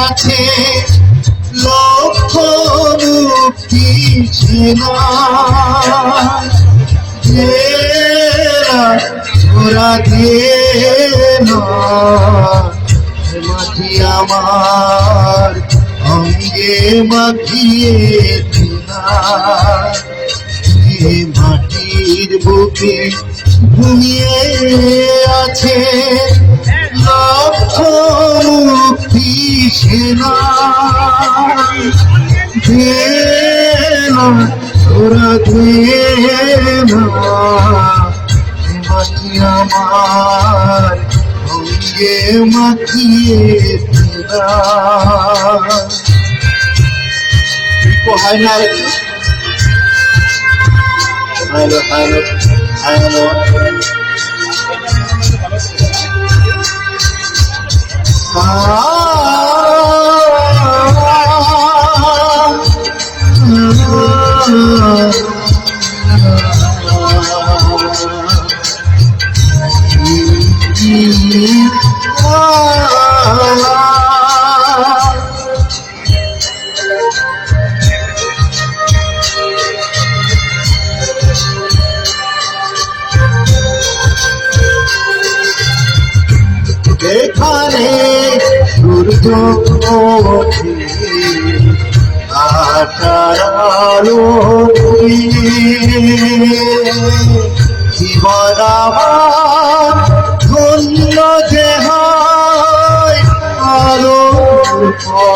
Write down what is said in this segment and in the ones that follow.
আছে লক্ষ মুক্তি সেনা ঘেরা ঘেরা মাটি আমার অঙ্গে মাখিয়ে মাটির বুকে ঘুমিয়ে আছে লক্ষ মুক্তি সেনা ঘেনা ওরা ঘেনা মাটি আমার অঙ্গে মাখিয়ে হয় না হ্যালো হ্যালো হ্যালো Ah এখানে আকার আলো জীবন আমার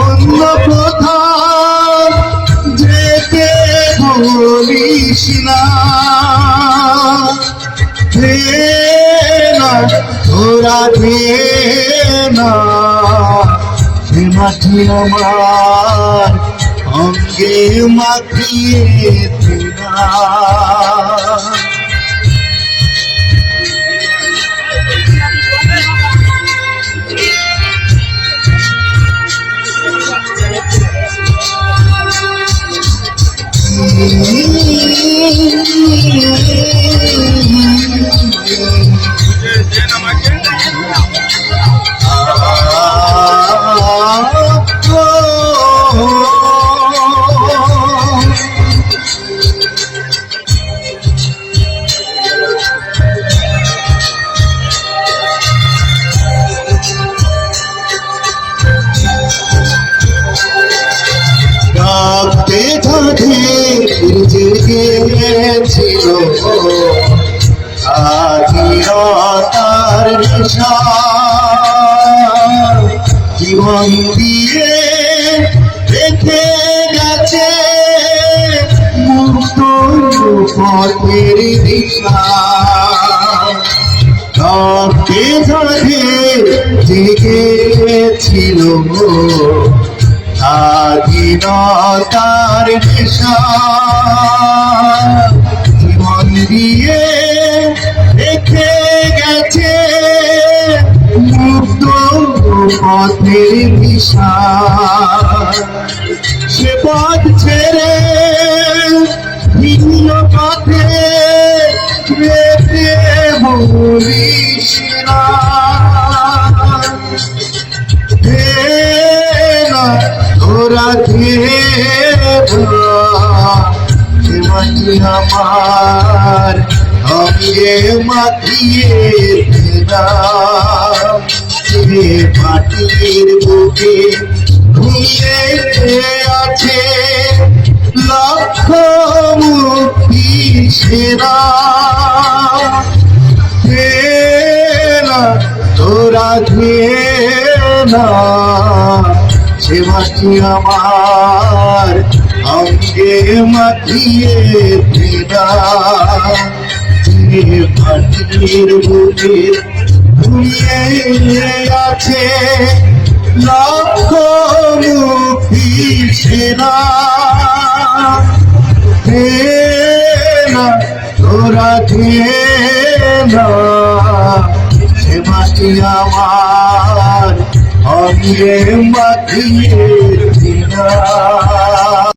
অন্য কোথাও যেতে বলিস না। না ওরা না সে মাটি আমার অঙ্গে মাখিয়ে দিনা স্বাধীনতার জীবন দিয়ে রেখে গেছে পথের দিশা। থাকে জেগেছিল স্বাধীনতার নেশা জীবন দিয়ে দিশা সে পথ ছেড়ে ভিন্ন পথে বলিস না না আমার অঙ্গে মাখিয়ে দিলাম যে মাটির বুকে ঘুমিয়ে আছে। লক্ষ মুক্তি সেরা তোরা রাধে না সে মাটি আমার অঙ্গে মাখিয়ে ফেরা মাটির বুকে ঘুমিয়ে আছে লক্ষ মুখী না সে মাটি আমার অঙ্গে মাটিয়ে